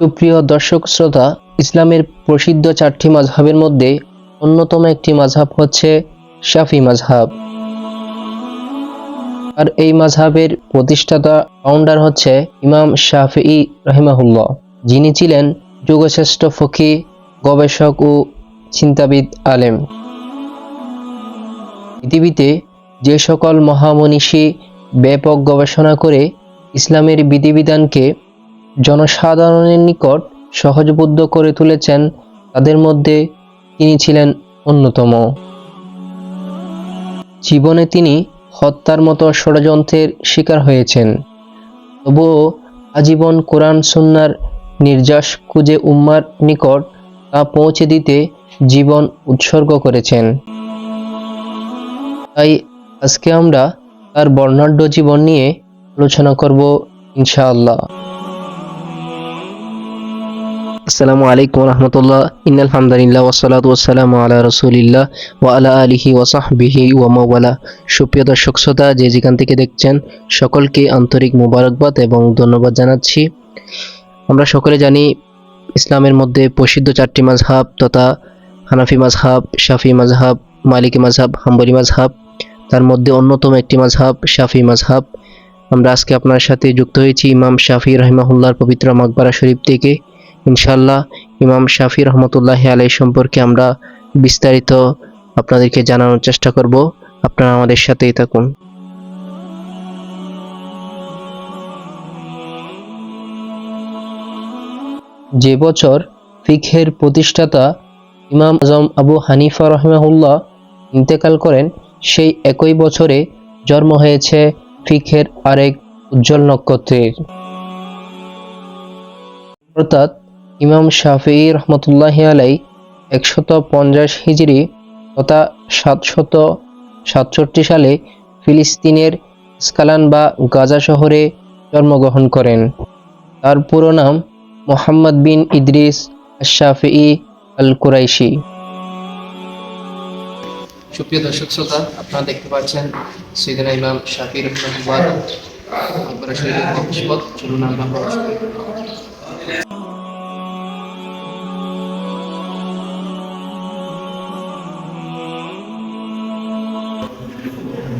সুপ্রিয় দর্শক শ্রোতা, ইসলামের প্রসিদ্ধ চারটি মাঝহাবের মধ্যে অন্যতম একটি মাঝহাব হচ্ছে শাফি মাঝহাব আর এই মাঝহাবের প্রতিষ্ঠাতা ফাউন্ডার হচ্ছে ইমাম শাফি রহিমাহুল্লাহ। যিনি ছিলেন যুগশ্রেষ্ঠ ফকি, গবেষক ও চিন্তাবিদ আলেম। পৃথিবীতে যে সকল মহামনীষী ব্যাপক গবেষণা করে ইসলামের বিধিবিধানকে জনসাধারণের নিকট সহজবোধ্য করে তুলেছেন, তাদের মধ্যে তিনি ছিলেন অন্যতম। জীবনে তিনি হত্যার মতো ষড়যন্ত্রের শিকার হয়েছেন। তবুও আজীবন কোরআন সুন্নার নির্যাস খুঁজে উম্মার নিকট তা পৌঁছে দিতে জীবন উৎসর্গ করেছেন। তাই আজকে আমরা তার বর্ণাঢ্য জীবন নিয়ে আলোচনা করব ইনশাআল্লাহ। আসসালামু আলাইকুম রহমতুল্লাহ। ইন্নাল হামদালিল্লাহ ওয়াসালাতু ওয়াসসালামু আলা রাসূলিল্লাহ ওয়া আলা আলিহি ওয়া সাহবিহি ওয়া মাওয়ালা। সুপ্রিয় দর্শক শ্রোতা, যে যেখান থেকে দেখছেন, সকলকে আন্তরিক মোবারকবাদ এবং ধন্যবাদ জানাচ্ছি। আমরা সকলে জানি, ইসলামের মধ্যে প্রসিদ্ধ চারটি মাযহাব তথা হানাফি মাযহাব, শাফি মাযহাব, মালিকি মাযহাব, হাম্বলি মাযহাব। তার মধ্যে অন্যতম একটি মাযহাব শাফি মাযহাব। আমরা আজকে আপনার সাথে যুক্ত হয়েছি ইমাম শাফি রহিমাহুল্লাহর পবিত্র মাকবারা শরীফ থেকে। ইনশাল্লাহ ইমাম শাফি রহমতুল্লাহ আলাই সম্পর্কে আমরা বিস্তারিত আপনাদেরকে জানানোর চেষ্টা করব। আপনারা আমাদের সাথেই থাকুন। যে বছর ফিখের প্রতিষ্ঠাতা ইমাম আজম আবু হানিফা রহমাহুল্লাহ ইন্তেকাল করেন, সেই একই বছরে জন্ম হয়েছে ফিখের আরেক উজ্জ্বল নক্ষত্রের। অর্থাৎ ইমাম শাফি রহমতুল্লাহ আলাই একশত পঞ্চাশ হিজড়ি তথা সাতশত সাতষট্টি সালে ফিলিস্তিনের স্কালান বা গাজা শহরে জন্মগ্রহণ করেন। তার পুরো নাম মোহাম্মদ বিন ইদ্রিস শাফি আল কুরাইশি সুপ্রিয় দর্শক শ্রোতা, আপনারা দেখতে পাচ্ছেন সৈদিনা ইমাম আকবর শরীফের চলুন আমরা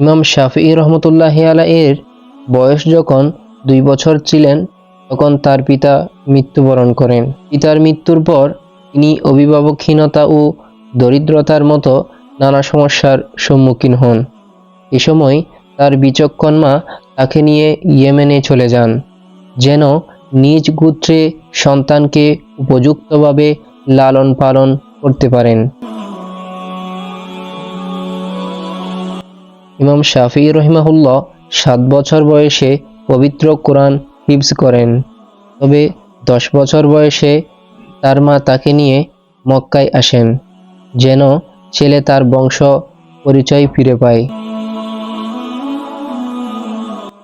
ইমাম শাফি রহমতুল্লাহ এর বয়স যখন দুই বছর ছিলেন, তখন তার পিতা মৃত্যুবরণ করেন। পিতার মৃত্যুর পর তিনি অভিভাবকহীনতা ও দরিদ্রতার মতো নানা সমস্যার সম্মুখীন হন। এ সময় তার বিচক্ষণ মা তাকে নিয়ে ইয়েমেনে চলে যান, যেন নিজ গোত্রে সন্তানকে উপযুক্তভাবে লালন পালন করতে পারেন। ইমাম শাফি রহিমাহুল্লাহ সাত বছর বয়সে পবিত্র কোরআন হিফজ করেন। তবে দশ বছর বয়সে তার মা তাকে নিয়ে মক্কায় আসেন, যেন ছেলে তার বংশ পরিচয় ফিরে পায়।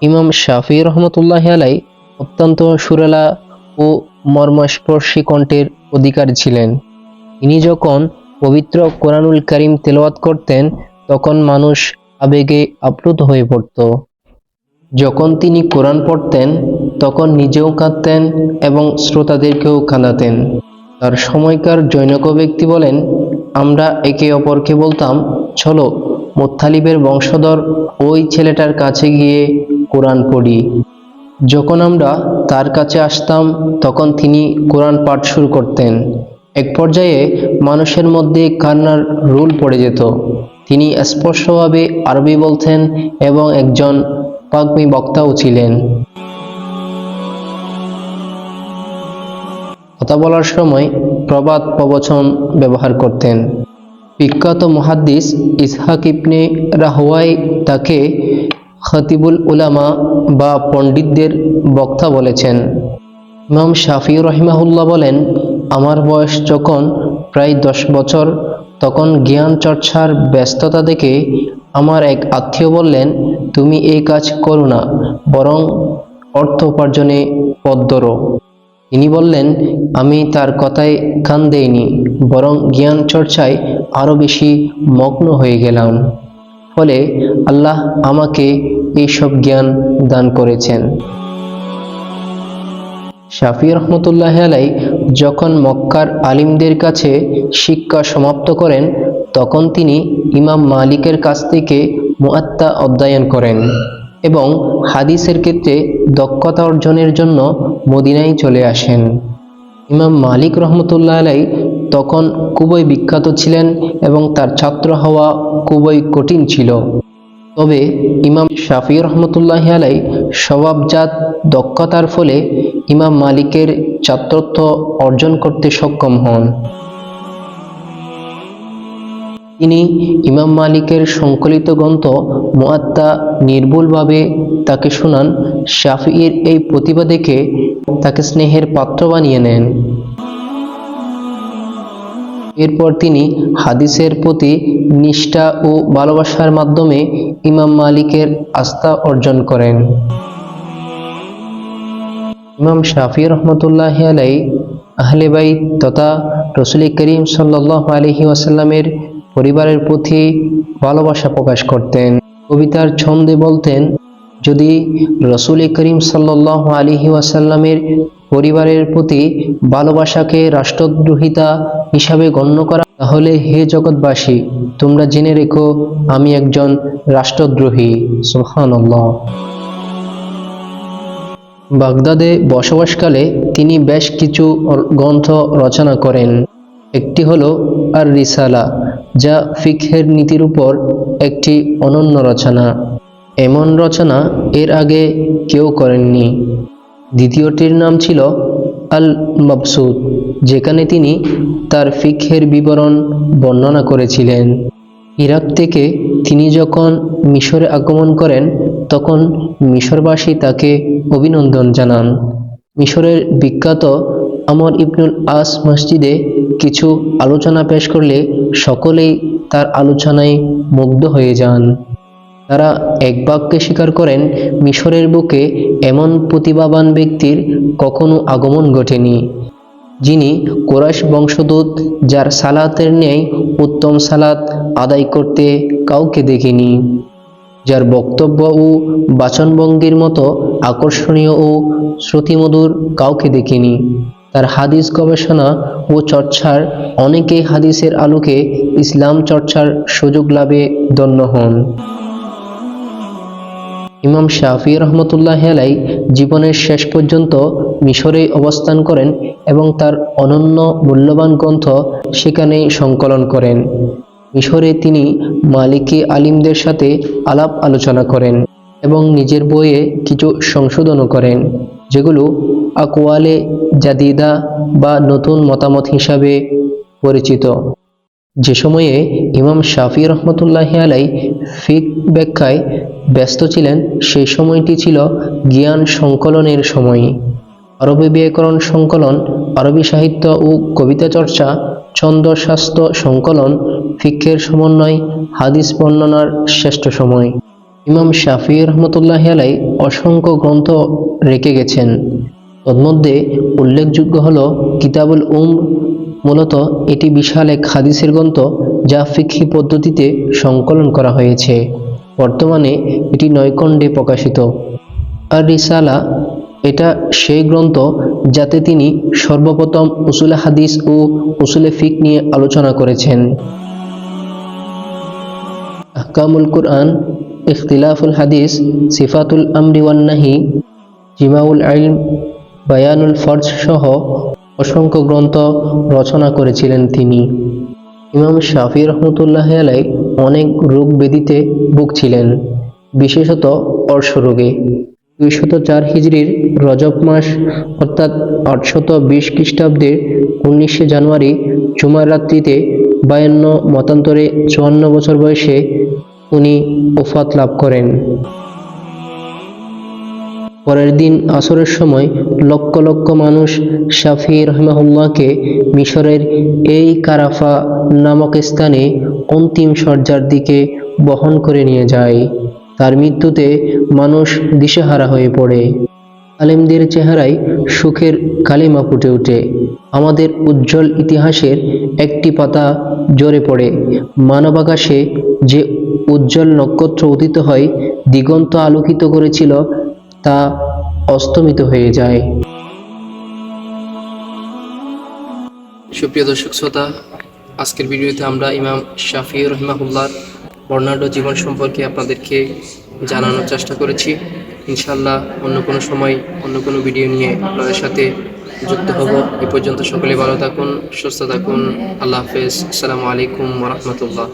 ইমাম শাফি রহমতুল্লাহ আলাই অত্যন্ত সুরেলা ও মর্মস্পর্শী কণ্ঠের অধিকার ছিলেন। তিনি যখন পবিত্র কোরআনুল করিম তেলাওয়াত করতেন, তখন মানুষ আবেগে আপ্লুত হয়ে পড়ত। যখন তিনি কোরআন পড়তেন, তখন নিজেও কাঁদতেন এবং শ্রোতাদেরকেও কাঁদাতেন। তার সময়কার জৈনক ব্যক্তি বলেন, আমরা একে অপরকে বলতাম, চলো, মোত্তালিবের বংশধর ওই ছেলেটার কাছে গিয়ে কোরআন পড়ি। যখন আমরা তার কাছে আসতাম, তখন তিনি কোরআন পাঠ শুরু করতেন। এক পর্যায়ে মানুষের মধ্যে কান্নার রুল পড়ে যেত। তিনি স্পষ্টভাবে আরবি বলতেন এবং একজন পাগমি বক্তাও ছিলেন। কথা বলার সময় প্রবাদ প্রবচন ব্যবহার করতেন। বিখ্যাত মুহাদ্দিস ইসহাক ইবনে রাহওয়াই তাকে খতিবুল উলামা বা পণ্ডিতদের বক্তা বলেছেন। ইমাম শাফি রহিমাহুল্লাহ বলেন, আমার বয়স যখন প্রায় দশ বছর তখন জ্ঞান চর্চার ব্যস্ততা দেখে আমার এক আত্মীয় বললেন, তুমি এই কাজ করো না, বরং অর্থ উপার্জনে পথ ধরো। তিনি বললেন, আমি তার কথায় কান দেইনি, বরং জ্ঞান চর্চায় আরও বেশি মগ্ন হয়ে গেলাম। ফলে আল্লাহ আমাকে এইসব জ্ঞান দান করেছেন। শাফি রহমতুল্লাহ আলাই যখন মক্কার আলিমদের কাছে শিক্ষা সমাপ্ত করেন, তখন তিনি ইমাম মালিকের কাছ থেকে মুআত্তা অধ্যয়ন করেন এবং হাদিসের ক্ষেত্রে দক্ষতা অর্জনের জন্য মদিনায় চলে আসেন। ইমাম মালিক রহমতুল্লাহ আলাই তখন খুবই বিখ্যাত ছিলেন এবং তার ছাত্র হওয়া খুবই কঠিন ছিল। তবে ইমাম শাফি রহমতুল্লাহ আলাই স্বভাবজাত দক্ষতার ফলে ইমাম মালিকের ছাত্রত্ব অর্জন করতে সক্ষম হন। তিনি ইমাম মালিকের সংকলিত গ্রন্থ মুআত্তা নির্ভুলভাবে তাকে শোনান শাফির এই প্রতিভা দেখে তাকে স্নেহের পাত্র বানিয়ে নেন। এরপর তিনি হাদিসের প্রতি নিষ্ঠা ও ভালোবাসার মাধ্যমে ইমাম মালিকের আস্থা অর্জন করেন। ইমাম শাফি রহমতুল্লাহ আলাই আহলে বাইত তথা রসুল করিম সাল্লাহ আলহি ওয়াসাল্লামের পরিবারের প্রতি ভালোবাসা প্রকাশ করতেন। কবিতার ছন্দে বলতেন, যদি রসুল করিম সাল্লাহ আলহি ওয়াসাল্লামের পরিবারের প্রতি ভালোবাসাকে রাষ্ট্রদ্রোহিতা হিসাবে গণ্য করা, তাহলে হে জগৎবাসী, তোমরা জেনে রেখো, আমি একজন রাষ্ট্রদ্রোহী। সুবহানাল্লাহ। বাগদাদে বসবাসকালে তিনি বেশ কিছু গ্রন্থ রচনা করেন। একটি হলো আর রিসালা যা ফিকহের নীতির উপর একটি অনন্য রচনা। এমন রচনা এর আগে কেউ করেননি। দ্বিতীয়টির নাম ছিল আল মবসুদ যেখানে তিনি তার ফিকহের বিবরণ বর্ণনা করেছিলেন। ইরাক থেকে তিনি যখন মিশরে আগমন করেন তখন মিশরবাসী তাকে অভিনন্দন জানান। মিশরের বিখ্যাত আমর ইবনুল আস মসজিদে কিছু আলোচনা পেশ করলে সকলেই তার আলোচনায় মুগ্ধ হয়ে যান। তারা এক বাক্যে স্বীকার করেন, মিশরের বুকে এমন প্রতিভাবান ব্যক্তির কখনো আগমন ঘটেনি, যিনি কোরাইশ বংশদূত যার সালাতের ন্যায় উত্তম সালাত আদায় করতে কাউকে দেখিনি। যার বক্তব্য ও বাচনভঙ্গির মতো আকর্ষণীয় ও শ্রুতিমধুর কাউকে দেখিনি। তার হাদিস গবেষণা ও চর্চার অনেকেই হাদিসের আলোকে ইসলাম চর্চার সুযোগ লাভে ধন্য হন। ইমাম শাফি রহমতুল্লাহ আলাই জীবনের শেষ পর্যন্ত মিশরে অবস্থান করেন এবং তার অনন্য মূল্যবান গ্রন্থ সেখানে সংকলন করেন। মিশরে তিনি মালিকি আলিমদের সাথে আলাপ আলোচনা করেন এবং নিজের বইয়ে কিছু সংশোধনও করেন, যেগুলো আকোয়ালে জাদিদা বা নতুন মতামত হিসাবে পরিচিত। যে সময়ে ইমাম শাফি রহমতুল্লাহ আলাই ফিক ব্যাখ্যায় ব্যস্ত ছিলেন, সেই সময়টি ছিল জ্ঞান সংকলনের সময়। আরবি ব্যাকরণ সংকলন, আরবি সাহিত্য ও কবিতা চর্চা ছন্দশাস্ত্র সংকলন ফিক্ষের সমন্বয়, হাদিস বর্ণনার শ্রেষ্ঠ সময়। ইমাম শাফি রহমতুল্লাহ আলাই অসংখ্য গ্রন্থ রেখে গেছেন। তন্মধ্যে উল্লেখযোগ্য হল কিতাবুল উম, মূলত এটি বিশাল এক হাদিসের গ্রন্থ যা ফিকহি পদ্ধতিতে সংকলন করা হয়েছে। বর্তমানে এটি নয়কণ্ডে প্রকাশিত। আর রিসালা এটা সেই গ্রন্থ যাতে তিনি সর্বপ্রথম উসুলে হাদিস ও উসুলে ফিক নিয়ে আলোচনা করেছেন। আহকামুল কুরআন, ইখতিলাফুল হাদিস, সিফাতুল আমরি ওয়ান্নাহি জিমাউল আইলম বায়ানুল ফরজ সহ অসংখ্য গ্রন্থ রচনা করেছিলেন তিনি। ইমাম শাফি রহমতুল্লাহ আলাই অনেক রোগ ব্যাধিতে ভুগছিলেন, বিশেষত অর্শরোগে। দুইশত চার হিজড়ির রজব মাস, অর্থাৎ আটশত বিশ খ্রিস্টাব্দের উনিশে জানুয়ারি, জুমার রাত্রিতে বায়ান্ন, মতান্তরে চুয়ান্ন বছর বয়সে উনি ওফাত লাভ করেন। পরের দিন আসরের সময় লক্ষ লক্ষ মানুষ শাফি রহমাহুল্লাহকে মিশরের এই কারাফা নামক স্থানে অন্তিম শয্যার দিকে বহন করে নিয়ে যায়। তার মৃত্যুতে মানুষ দিশেহারা হয়ে পড়ে। আলেমদের চেহারায় সুখের কালিমা ফুটে ওঠে। আমাদের উজ্জ্বল ইতিহাসের একটি পাতা জোরে পড়ে। মানবাকাশে যে উজ্জ্বল নক্ষত্র উদিত হয়, দিগন্ত আলোকিত করেছিল, তা অস্তমিত হয়ে যায়। সুপ্রিয় দর্শক শ্রোতা, আজকের ভিডিওতে আমরা ইমাম শাফি রহমাহুল্লার বর্ণাঢ্য জীবন সম্পর্কে আপনাদেরকে জানানোর চেষ্টা করেছি। ইনশাল্লাহ অন্য কোনো সময় অন্য কোনো ভিডিও নিয়ে আপনাদের সাথে যুক্ত হব। এ পর্যন্ত সকলে ভালো থাকুন, সুস্থ থাকুন। আল্লাহ হাফেজ। আসসালামু আলাইকুম রহমতুল্লাহ।